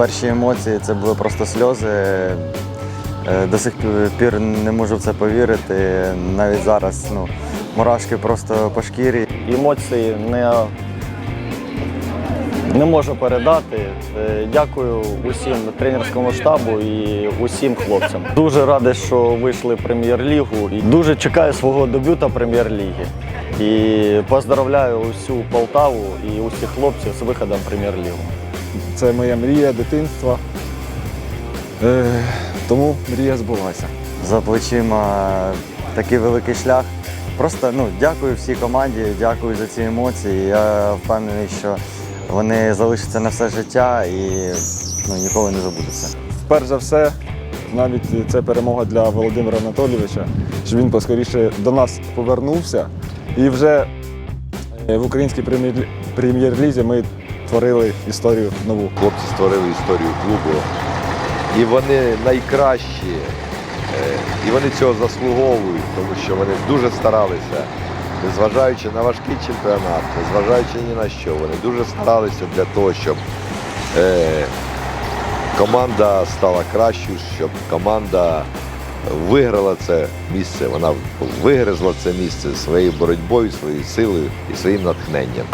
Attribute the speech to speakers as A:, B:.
A: перші емоції це були просто сльози. Е, До сих пір не можу в це повірити. Навіть зараз ну, мурашки просто по шкірі.
B: Емоції не, не можу передати. Е, Дякую усім тренерському штабу і усім хлопцям. Дуже радий, що вийшли в прем'єр-лігу. Дуже чекаю свого дебюта прем'єр-ліги. І поздравляю усю Полтаву і усіх хлопців з виходом прем'єр-лігу.
C: Це моя мрія дитинства. Е, тому мрія збулася.
A: За плечима такий великий шлях. Просто ну, дякую всій команді, дякую за ці емоції. Я впевнений, що вони залишаться на все життя і ну, ніколи не забудуться.
C: Перш за все, навіть це перемога для Володимира Анатолійовича, що він поскоріше до нас повернувся. І вже е, в українській прем'єр-лізі ми творили історію нову.
D: Хлопці створили історію клубу. І вони найкращі, е, і вони цього заслуговують, тому що вони дуже старалися, незважаючи на важкий чемпіонат, незважаючи ні на що, вони дуже старалися для того, щоб е, команда стала кращою, щоб команда виграла це місце. Вона вигризла це місце своєю боротьбою, своєю силою і своїм натхненням.